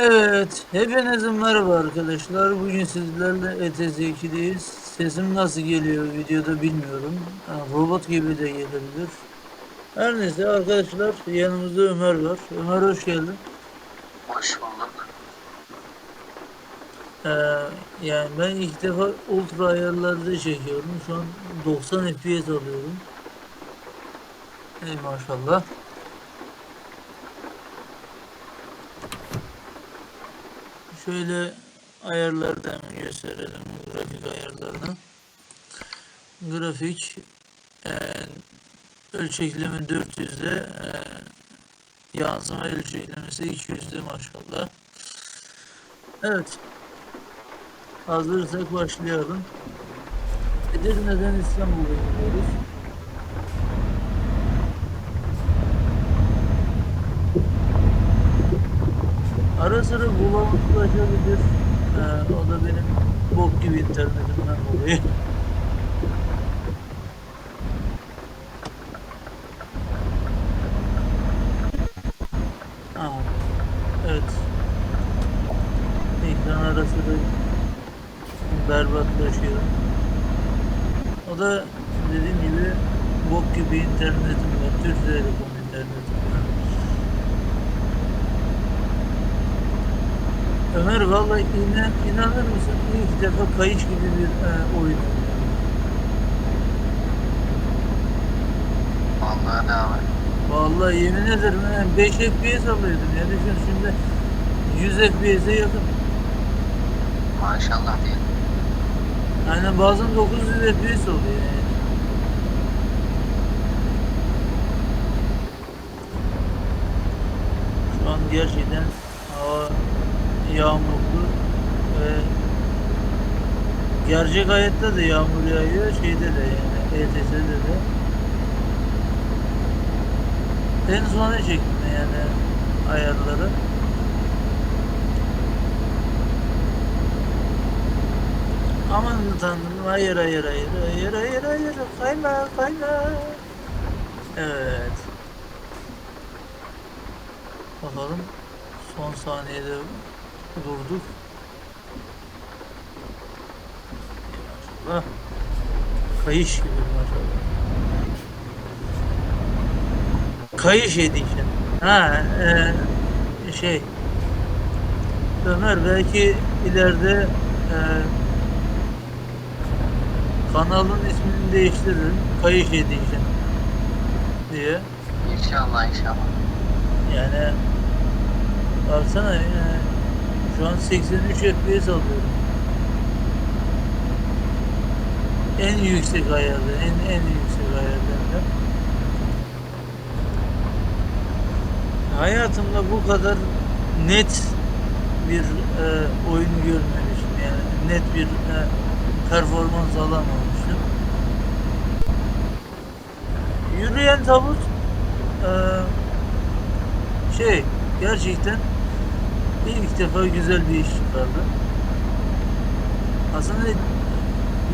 Evet, hepinize merhaba arkadaşlar. Bugün sizlerle ETS 2'deyiz. Sesim nasıl geliyor videoda bilmiyorum. Ha, robot gibi de gelebilir. Her neyse arkadaşlar yanımızda Ömer var. Ömer hoş geldin. Hoş bulduk. Ee, yani ben ilk defa ultra ayarlarda çekiyorum. Şu an 90 FPS alıyorum. Ey maşallah. Şöyle ayarlarda hemen gösterelim grafik ayarlarını. Grafik e, ölçekleme 400'de e, yansıma ölçeklemesi 200'de maşallah. Evet. Hazırsak başlayalım. Edirne'den İstanbul'a gidiyoruz. Ara sıra bulanıklaşabilir. Ee, o da benim bok gibi internetimden dolayı. Aa, evet. Ekran ara sıra berbatlaşıyor. O da dediğim gibi bok gibi internetim var. Türk Telekom internetim var. Ömer vallahi inan, inanır mısın ilk defa kayış gibi bir e, oyun. Vallahi ne abi? Vallahi yemin ederim yani 5 FPS alıyordum ya düşün şimdi 100 FPS'e yakın. Maşallah değil. Aynen bazen 900 FPS oluyor yani. Şu an gerçekten hava yağmurlu ve gerçek hayatta da yağmur yağıyor şeyde de yani ETS'de de. En sona çektim yani ayarları. Aman tanrım hayır hayır hayır hayır hayır hayır kayma kayma. Evet. Bakalım son saniyede durduk. Maşallah. Kayış gibi maşallah. Kayış edition. Ha, e, şey. Ömer belki ileride e, kanalın ismini değiştiririm. Kayış edition diye. İnşallah inşallah. Yani baksana yani, şu an 83 FPS alıyorum. En yüksek ayarda, en en yüksek ayarlarında. Hayatımda bu kadar net bir e, oyun görmemişim yani net bir e, performans alamamışım. Yürüyen tabut e, şey gerçekten ilk defa güzel bir iş çıkardı. Aslında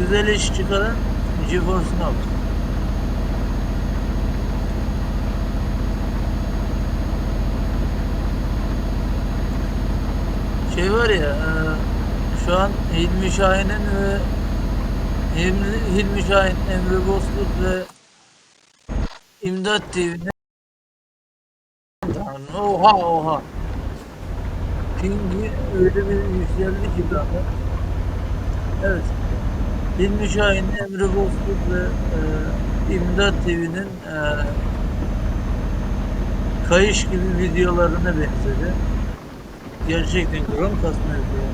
güzel iş çıkaran GeForce Now. Şey var ya e, şu an Hilmi Şahin'in ve Hilmi, Hilmi Şahin, Emre Bozkurt ve İmdat TV'nin Oha oha. Pingi öyle bir yükseldi ki zaten. Evet. Hilmi Şahin, Emre Bozkurt ve e, İmdat TV'nin e, kayış gibi videolarına benzedi. Gerçekten krom kasma yapıyor.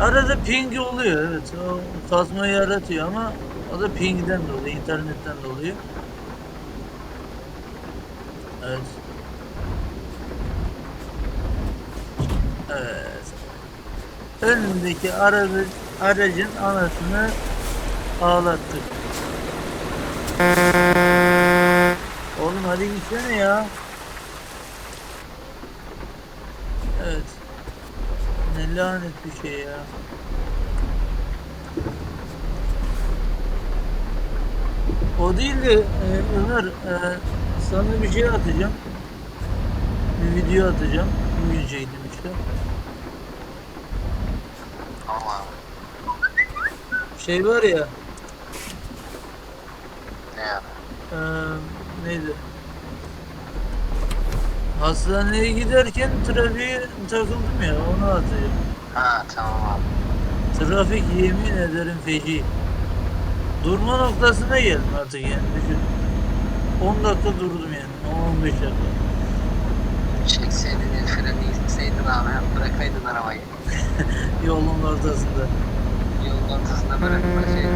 Arada ping oluyor evet. O kasmayı yaratıyor ama o da pingden dolayı, internetten dolayı. Evet. Evet. Önündeki aracın, aracın anasını ağlattık. Oğlum hadi gitsene ya. Evet. Ne lanet bir şey ya. O değil de e, Ömer e, sana bir şey atacağım. bir video atacağım. Bugün çektim işte. Tamam abi. Şey var ya, Ne eee neydi? Hastaneye giderken trafiğe takıldım ya, onu atacağım. Ha tamam abi. Trafik yemin ederim feci. Durma noktasına geldim artık yani düşün. 10 dakika durdum yani, 15 dakika. Çekseydin el freni itseydin abi. Bırakaydın arabayı. Yolun ortasında. Yolun ortasında bırakmasaydın.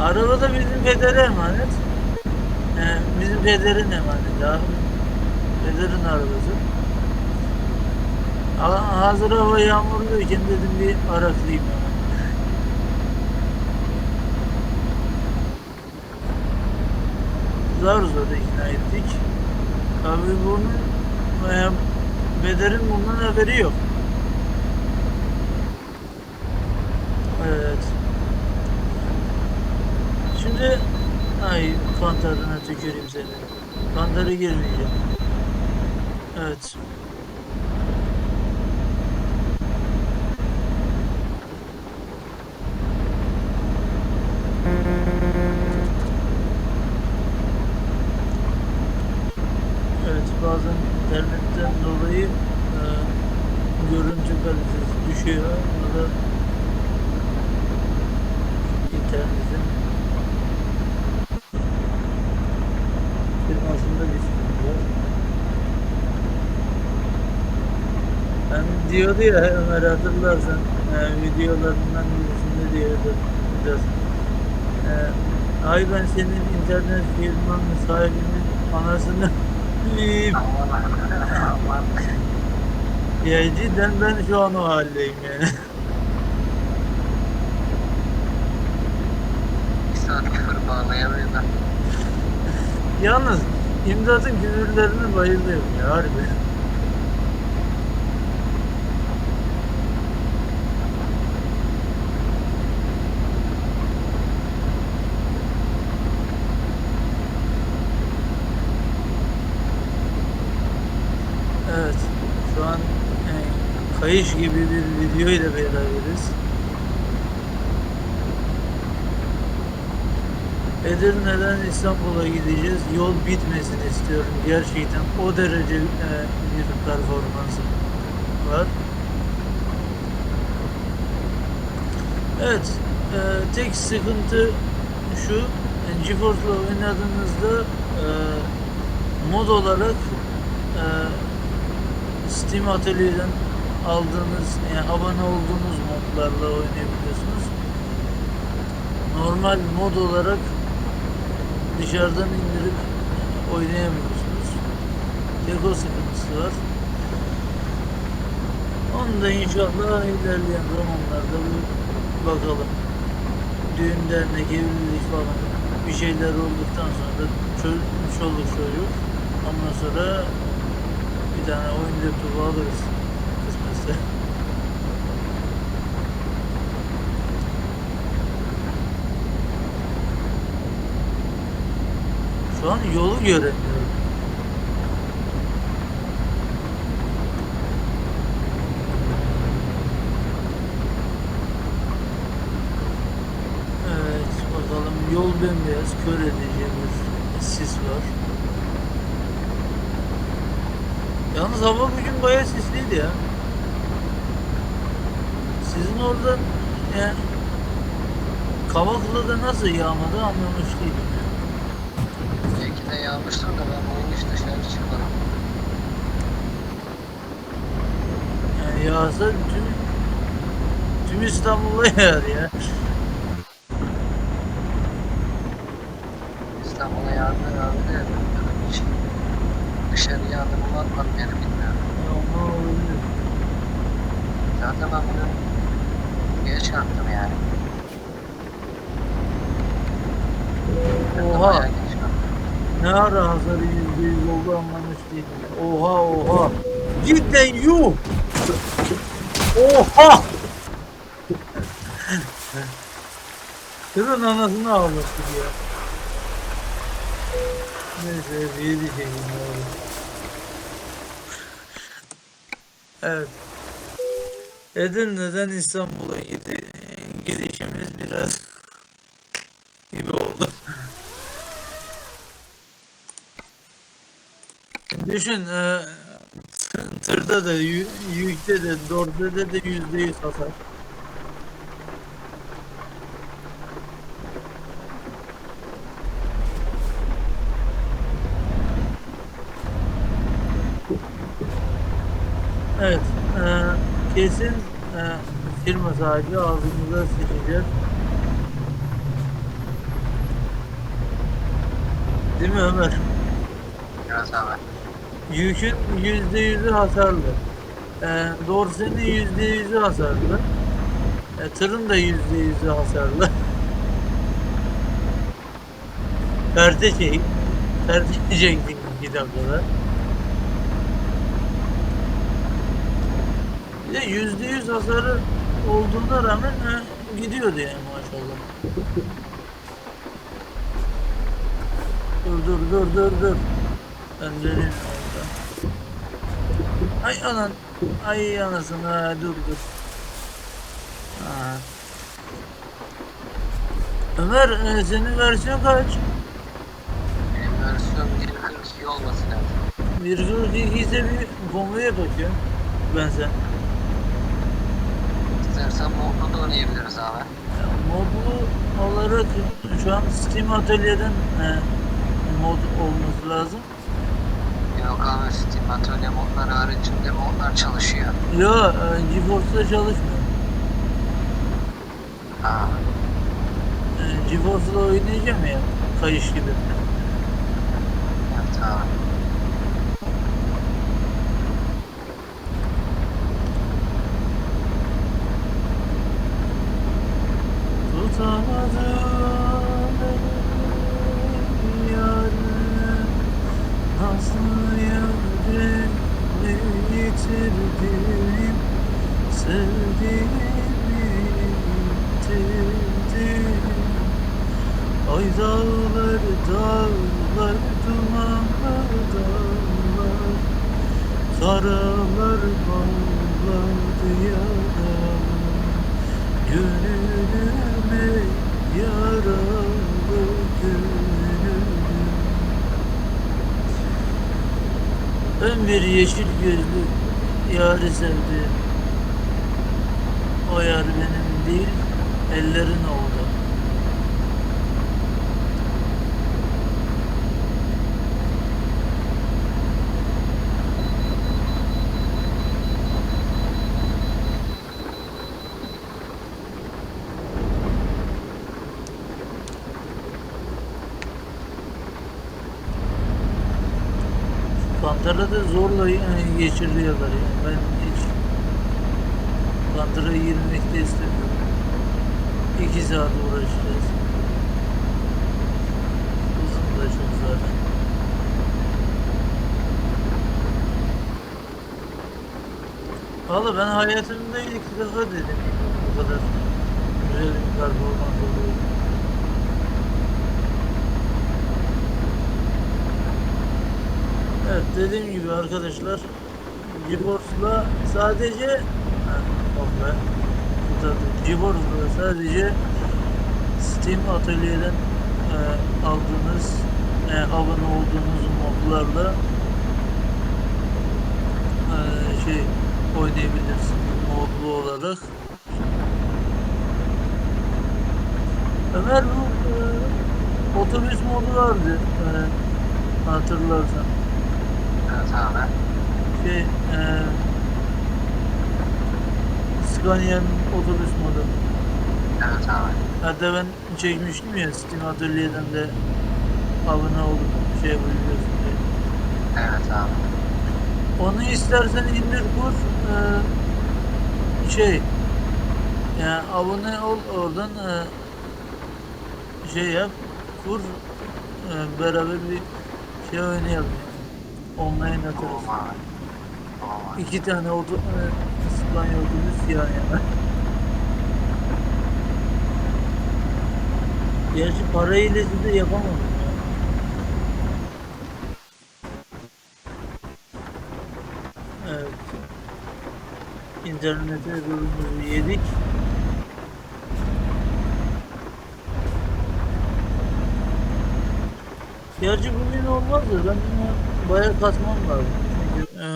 Araba da bizim pedere emanet. Ee, bizim pederin emaneti abi. Pederin arabası. Ha- Hazır hava yağmurluyken dedim bir araklayayım hemen. Zar zor ikna ettik. Abi bunun veya Beder'in bundan haberi yok. Evet. Şimdi ay kantarına tüküreyim seni. Kantara girmeyeceğim. Evet. Evet bazen internetten dolayı e, görüntü kalitesi düşüyor. Burada bir sıkıntı var. Ben diyordu ya Ömer hatırlarsan e, videolarından birisinde diyordu biraz e, ay ben senin internet firmanın sahibinin anasını. Ya cidden ben şu an o haldeyim yani. Bir saat. Yalnız imdatın küfürlerine bayılıyorum ya harbi. Evet, şu an e, kayış gibi bir video ile beraberiz. Edirne'den İstanbul'a gideceğiz. Yol bitmesin istiyorum. Gerçekten o derece e, bir performans var. Evet, e, tek sıkıntı şu, e, GeForce'la oynadığınızda mod olarak Steam Atölye'den aldığınız, yani abone olduğunuz modlarla oynayabiliyorsunuz. Normal mod olarak dışarıdan indirip oynayamıyorsunuz. Tek o sıkıntısı var. Onu da inşallah ilerleyen zamanlarda bir bakalım. Düğün dernek, evlilik falan bir şeyler olduktan sonra çoluk çocuk ondan sonra bir tane oyun laptopu alırız Şu an yolu göremiyorum. Evet bakalım yol bembeyaz kör edici bir sis var. Yalnız hava bugün bayağı sisliydi ya. Sizin orada yani Kavaklı'da nasıl yağmadı anlamış değilim. Ya. Belki de yağmıştır da ben bugün hiç dışarı çıkmadım. Yani yağsa tüm tüm İstanbul'a yağar ya. İstanbul'a yağdı abi de hiç dışarı yağdı mı bakmadım yani bilmiyorum. Ama olabilir. Zaten ben bugün geç kalktım yani. Oha. bayağı. Ne ara hasarı yüzde yüz oldu anlamış değilim. Oha oha. Cidden yuh. Oha. Tırın anasını ağlattık ya. Neyse yedi şeyim oldu. Evet. Edirne'den İstanbul'a gidişimiz biraz Düşün, e, tırda da, yü- yükte de, dörtte de yüzde yüz hasar. Evet, e, kesin e, firma sahibi ağzımıza sıçacak. Değil mi Ömer? Biraz abi. Yükün yüzde yüzü hasarlı. E, dorsenin yüzde yüzü hasarlı. E, tırın da yüzde yüzü hasarlı. Perde çek. Perde çektik iki dakikada. Bir de yüzde yüz hasarı olduğuna rağmen e, gidiyordu yani maşallah. Dur dur dur dur dur. Ben döneyim orada. Ay anan. Ay anasını dur dur. Ha. Ömer e, senin versiyon kaç? Benim versiyon 1.42 olması lazım. 1.42 ise bir konvoya bakıyorum. Ben sen. İstersen modlu da oynayabiliriz abi. Ya, modlu olarak şu an Steam Atölye'den e, mod olması lazım. Yok abi Steam atölye modları haricinde modlar çalışıyor. Yo, e, GeForce'da çalışmıyor. Ha. E, GeForce'da oynayacağım ya, kayış gibi. Evet abi. Gönlüme yaralı gönlüm Ben bir yeşil gözlü yarı sevdim O yar benim değil ellerin oldu Kantara'da zorla yani geçiriyorlar yani. Ben hiç Kantara'ya girmek de istemiyorum. İki saat uğraşacağız. Uzun çok zaten. Valla ben hayatımda ilk defa dedim bu kadar güzel bir performans oluyor. Dediğim gibi arkadaşlar GeForce'la sadece oh be. GeForce'la sadece Steam atölyeden e, aldığınız e, abone olduğunuz modlarla e, şey oynayabilirsiniz modlu olarak. Ömer bu e, otobüs modu vardı e, hatırlarsan. Evet abi. şey eee Scania'nın otobüs modu. Evet abi. Hatta ben çekmiştim ya Steam Atölye'den de abone olup şey yapabiliyorsun diye. Evet abi. Onu istersen indir kur eee, şey yani abone ol oradan eee, şey yap kur eee, beraber bir şey oynayalım. Online atarız. İki tane oto, e, İspanya otobüs yan yana. Gerçi para hilesi de yapamadım ya. Evet. İnternete yolumuzu yedik. Gerçi bugün olmaz da ben yine bayağı katmam lazım. Çünkü e,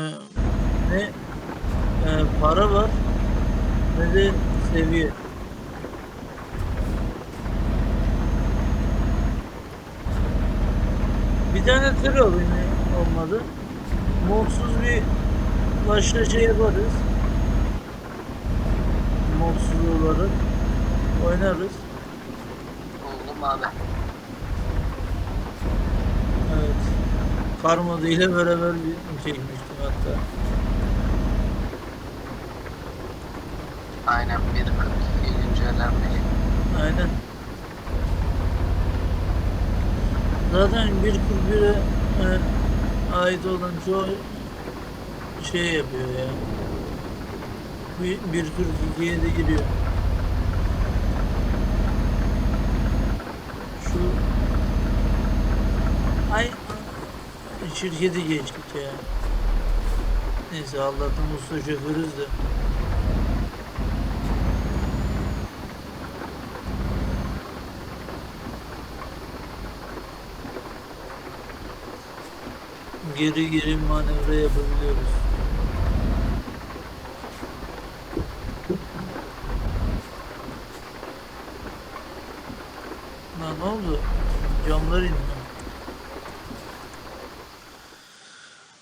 ne e, para var ne de seviye. Bir tane tır alayım olmadı. Modsuz bir başka şey yaparız. Modsuz olarak oynarız. Buldum abi. Evet. Kar modu ile beraber bir çekmiştim hatta. Aynen 1.42 güncellenmeli. Aynen. Zaten 1.41'e e, ait olan çoğu şey yapıyor ya. Bir- 1.42'ye de giriyor. Şu ay şirketi geçtik ya. Neyse Allah'tan usta şoförüz de. geri geri manevra yapabiliyoruz. Lan ne oldu? Camlar indi.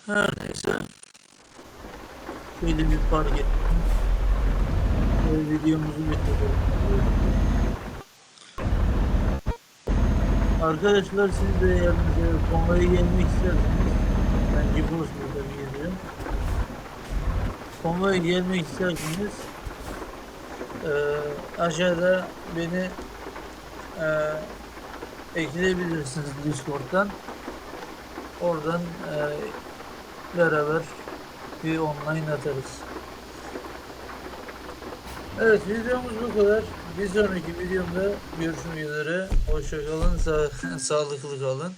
Her neyse. Ettim. Böyle videomuzu bitirelim. Arkadaşlar siz de mesela Konya'ya gelmek isterseniz ben Cibos'ta bir geziyorum. Konya'ya gelmek isterseniz eee aşağıda beni eee ekleyebilirsiniz Discord'dan. Oradan eee, beraber bir online atarız. Evet videomuz bu kadar. Bir sonraki videomda görüşmek üzere. Hoşçakalın, sağ, sağlıklı kalın.